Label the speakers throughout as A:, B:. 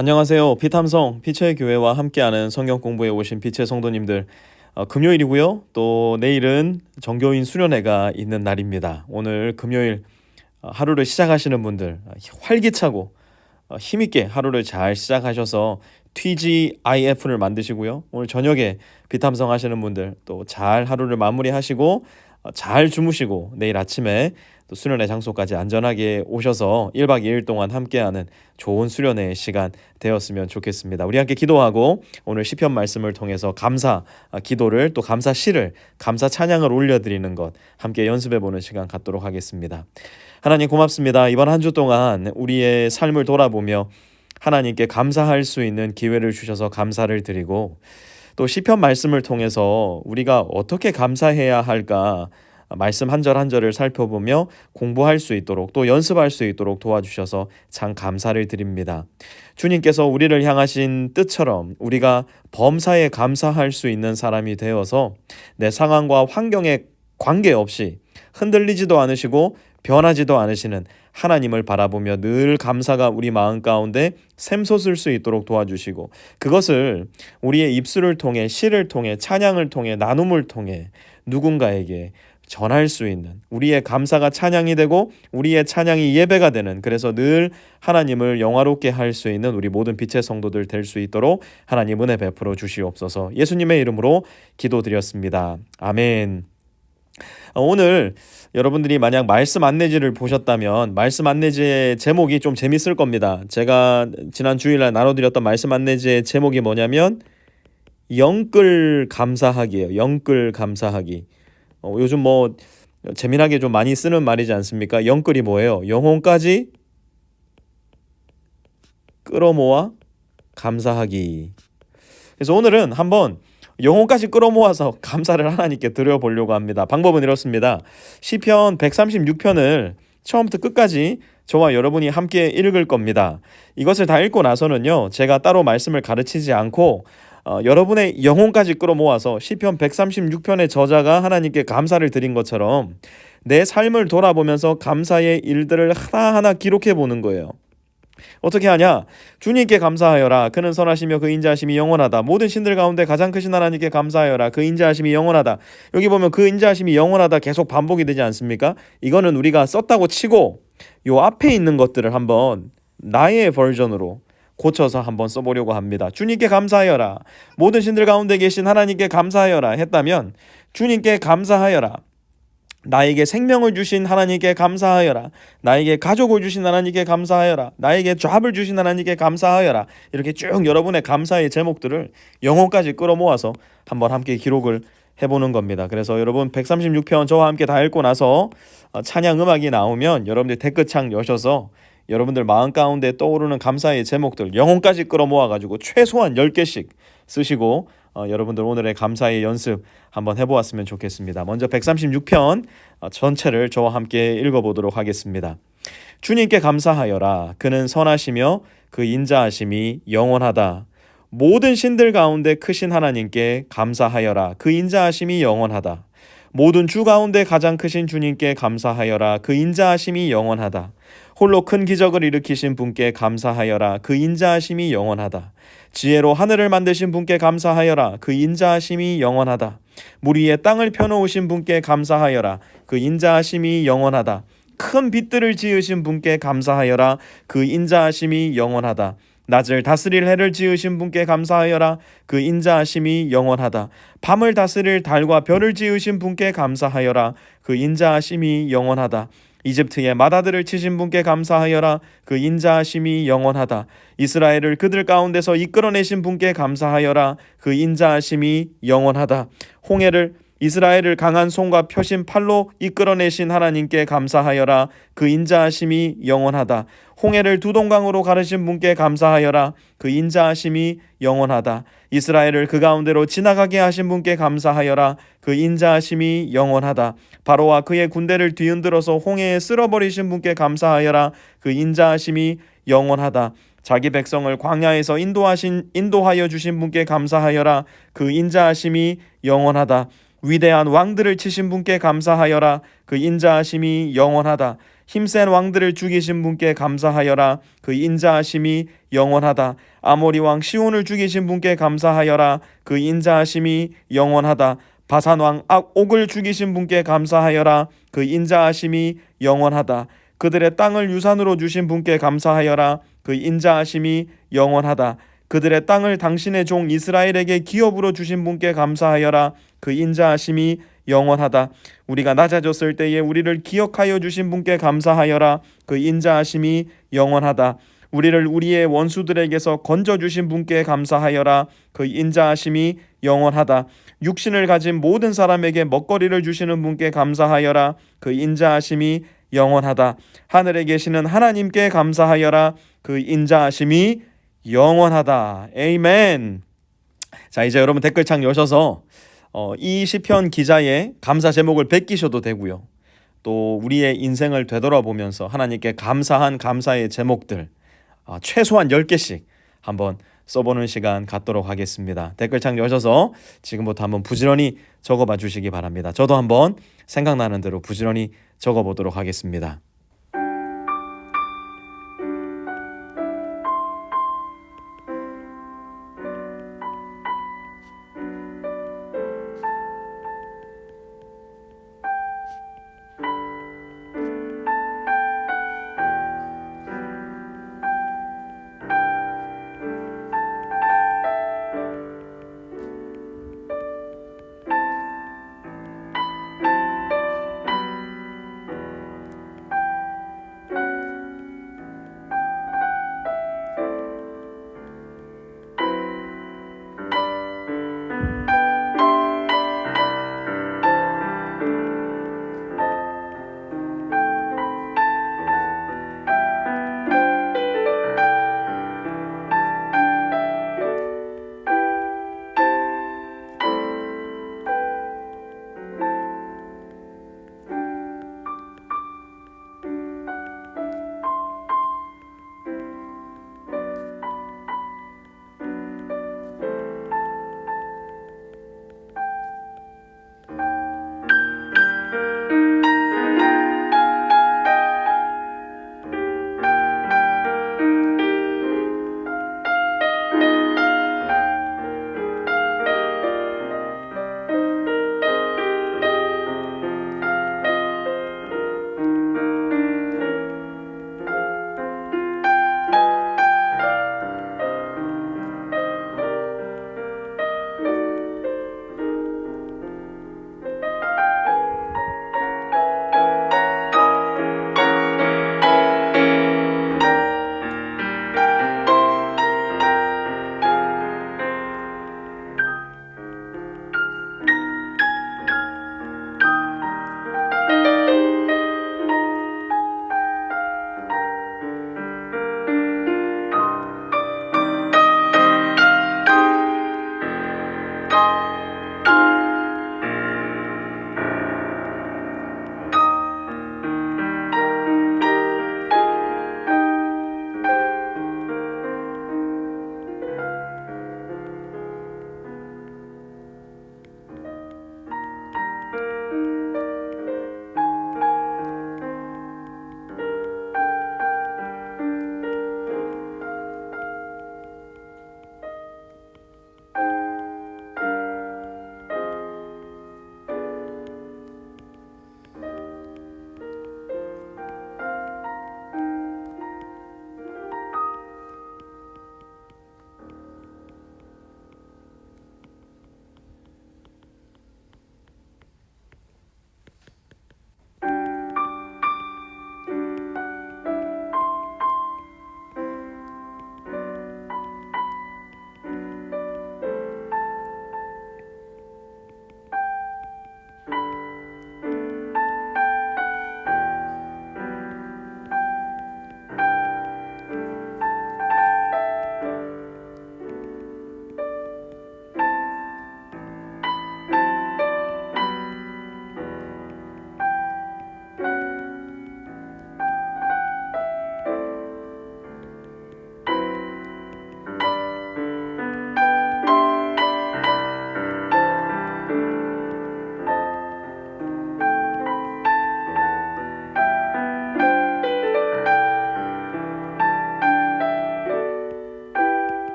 A: 안녕하세요. 피탐성 피처의 교회와 함께하는 성경 공부에 오신 피처 성도님들. 어, 금요일이고요. 또 내일은 정교인 수련회가 있는 날입니다. 오늘 금요일 어, 하루를 시작하시는 분들 어, 활기차고 어, 힘있게 하루를 잘 시작하셔서 TGIF를 만드시고요. 오늘 저녁에 비탐성 하시는 분들 또 잘 하루를 마무리하시고 어, 잘 주무시고 내일 아침에 또 수련회 장소까지 안전하게 오셔서 1박 2일 동안 함께하는 좋은 수련회 시간 되었으면 좋겠습니다. 우리 함께 기도하고 오늘 시편 말씀을 통해서 감사 아, 기도를 또 감사 시를 감사 찬양을 올려드리는 것 함께 연습해 보는 시간 갖도록 하겠습니다. 하나님 고맙습니다. 이번 한 주 동안 우리의 삶을 돌아보며 하나님께 감사할 수 있는 기회를 주셔서 감사를 드리고 또 시편 말씀을 통해서 우리가 어떻게 감사해야 할까 말씀 한 절 한 절을 살펴보며 공부할 수 있도록 또 연습할 수 있도록 도와주셔서 참 감사를 드립니다. 주님께서 우리를 향하신 뜻처럼 우리가 범사에 감사할 수 있는 사람이 되어서 내 상황과 환경에 관계없이 흔들리지도 않으시고 변하지도 않으시는 하나님을 바라보며 늘 감사가 우리 마음 가운데 샘솟을 수 있도록 도와주시고 그것을 우리의 입술을 통해 시를 통해 찬양을 통해 나눔을 통해 누군가에게 전할 수 있는 우리의 감사가 찬양이 되고 우리의 찬양이 예배가 되는 그래서 늘 하나님을 영화롭게 할 수 있는 우리 모든 빛의 성도들 될 수 있도록 하나님 은혜 베풀어 주시옵소서 예수님의 이름으로 기도드렸습니다. 아멘. 오늘 여러분들이 만약 말씀 안내지를 보셨다면 말씀 안내지의 제목이 좀 재밌을 겁니다. 제가 지난 주일날 나눠드렸던 말씀 안내지의 제목이 뭐냐면 영끌 감사하기예요. 영끌 감사하기. 어, 요즘 뭐 재미나게 좀 많이 쓰는 말이지 않습니까? 영끌이 뭐예요? 영혼까지 끌어모아 감사하기. 그래서 오늘은 한번 영혼까지 끌어모아서 감사를 하나님께 드려보려고 합니다. 방법은 이렇습니다. 시편 136편을 처음부터 끝까지 저와 여러분이 함께 읽을 겁니다. 이것을 다 읽고 나서는요, 제가 따로 말씀을 가르치지 않고 어, 여러분의 영혼까지 끌어모아서 시편 136편의 저자가 하나님께 감사를 드린 것처럼 내 삶을 돌아보면서 감사의 일들을 하나하나 기록해 보는 거예요. 어떻게 하냐? 주님께 감사하여라. 그는 선하시며 그 인자하심이 영원하다. 모든 신들 가운데 가장 크신 하나님께 감사하여라. 그 인자하심이 영원하다. 여기 보면 그 인자하심이 영원하다 계속 반복이 되지 않습니까? 이거는 우리가 썼다고 치고 요 앞에 있는 것들을 한번 나의 버전으로 고쳐서 한번 써보려고 합니다. 주님께 감사하여라. 모든 신들 가운데 계신 하나님께 감사하여라 했다면 주님께 감사하여라. 나에게 생명을 주신 하나님께 감사하여라. 나에게 가족을 주신 하나님께 감사하여라. 나에게 잡을 주신 하나님께 감사하여라. 이렇게 쭉 여러분의 감사의 제목들을 영혼까지 끌어모아서 한번 함께 기록을 해보는 겁니다. 그래서 여러분 136편 저와 함께 다 읽고 나서 어, 찬양 음악이 나오면 여러분들 댓글창 여셔서 여러분들 마음 가운데 떠오르는 감사의 제목들 영혼까지 끌어모아 가지고 최소한 10개씩 쓰시고 어, 여러분들 오늘의 감사의 연습 한번 해보았으면 좋겠습니다. 먼저 136편 어, 전체를 저와 함께 읽어보도록 하겠습니다. 주님께 감사하여라. 그는 선하시며 그 인자하심이 영원하다. 모든 신들 가운데 크신 하나님께 감사하여라. 그 인자하심이 영원하다. 모든 주 가운데 가장 크신 주님께 감사하여라. 그 인자하심이 영원하다. 홀로 큰 기적을 일으키신 분께 감사하여라. 그 인자하심이 영원하다. 지혜로 하늘을 만드신 분께 감사하여라. 그 인자하심이 영원하다. 물 위에 땅을 펴놓으신 분께 감사하여라. 그 인자하심이 영원하다. 큰 빛들을 지으신 분께 감사하여라. 그 인자하심이 영원하다. 낮을 다스릴 해를 지으신 분께 감사하여라. 그 인자하심이 영원하다. 밤을 다스릴 달과 별을 지으신 분께 감사하여라. 그 인자하심이 영원하다. 이집트의 마다들을 치신 분께 감사하여라. 그 인자하심이 영원하다. 이스라엘을 그들 가운데서 이끌어내신 분께 감사하여라. 그 인자하심이 영원하다. 홍해를 이스라엘을 강한 손과 표신 팔로 이끌어내신 하나님께 감사하여라. 그 인자하심이 영원하다. 홍해를 두 동강으로 가르신 분께 감사하여라. 그 인자하심이 영원하다. 이스라엘을 그 가운데로 지나가게 하신 분께 감사하여라. 그 인자하심이 영원하다. 바로와 그의 군대를 뒤흔들어서 홍해에 쓸어버리신 분께 감사하여라. 그 인자하심이 영원하다. 자기 백성을 광야에서 인도하신 인도하여 주신 분께 감사하여라. 그 인자하심이 영원하다. 위대한 왕들을 치신 분께 감사하여라. 그 인자하심이 영원하다. 힘센 왕들을 죽이신 분께 감사하여라. 그 인자하심이 영원하다. 아모리 왕 시온을 죽이신 분께 감사하여라. 그 인자하심이 영원하다. 바산 왕 악옥을 죽이신 분께 감사하여라. 그 인자하심이 영원하다. 그들의 땅을 유산으로 주신 분께 감사하여라. 그 인자하심이 영원하다 그들의 땅을 당신의 종 이스라엘에게 기업으로 주신 분께 감사하여라. 그 인자하심이 영원하다. 우리가 낮아졌을 때에 우리를 기억하여 주신 분께 감사하여라. 그 인자하심이 영원하다. 우리를 우리의 원수들에게서 건져 주신 분께 감사하여라. 그 인자하심이 영원하다. 육신을 가진 모든 사람에게 먹거리를 주시는 분께 감사하여라. 그 인자하심이 영원하다. 하늘에 계시는 하나님께 감사하여라. 그 인자하심이 영원하다 에이멘 자 이제 여러분 댓글창 여셔서 어, 이 시편 기자의 감사 제목을 베끼셔도 되고요 또 우리의 인생을 되돌아보면서 하나님께 감사한 감사의 제목들 아, 최소한 10개씩 한번 써보는 시간 갖도록 하겠습니다. 댓글창 여셔서 지금부터 한번 부지런히 적어봐 주시기 바랍니다. 저도 한번 생각나는 대로 부지런히 적어보도록 하겠습니다.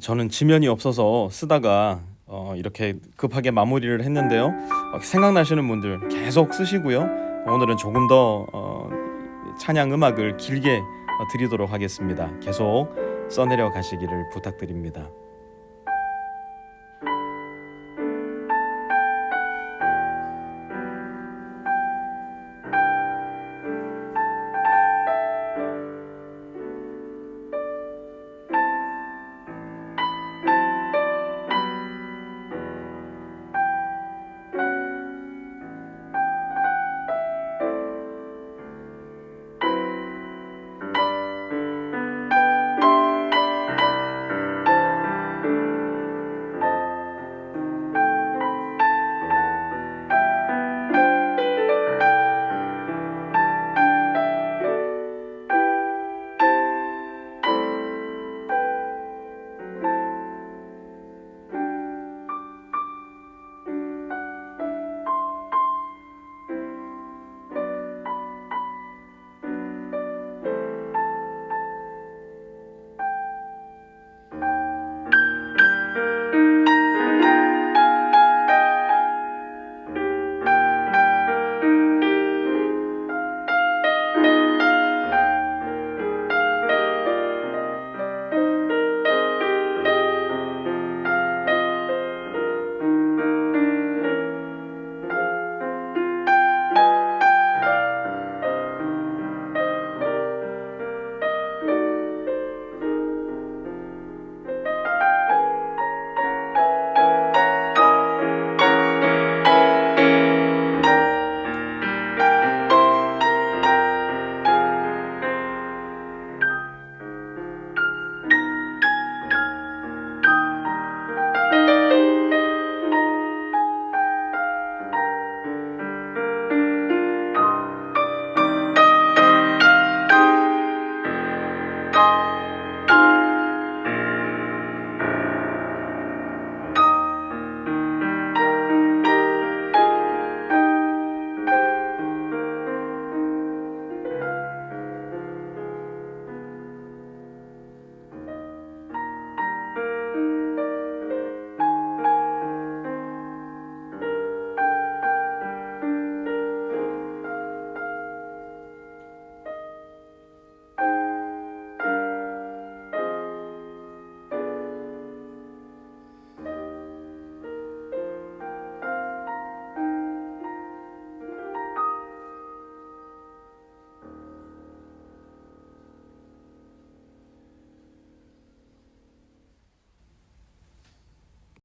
A: 저는 지면이 없어서 쓰다가 어, 이렇게 급하게 마무리를 했는데요. 어, 생각나시는 분들 계속 쓰시고요. 오늘은 조금 더 어, 찬양 음악을 길게 어, 드리도록 하겠습니다. 계속 써내려 가시기를 부탁드립니다.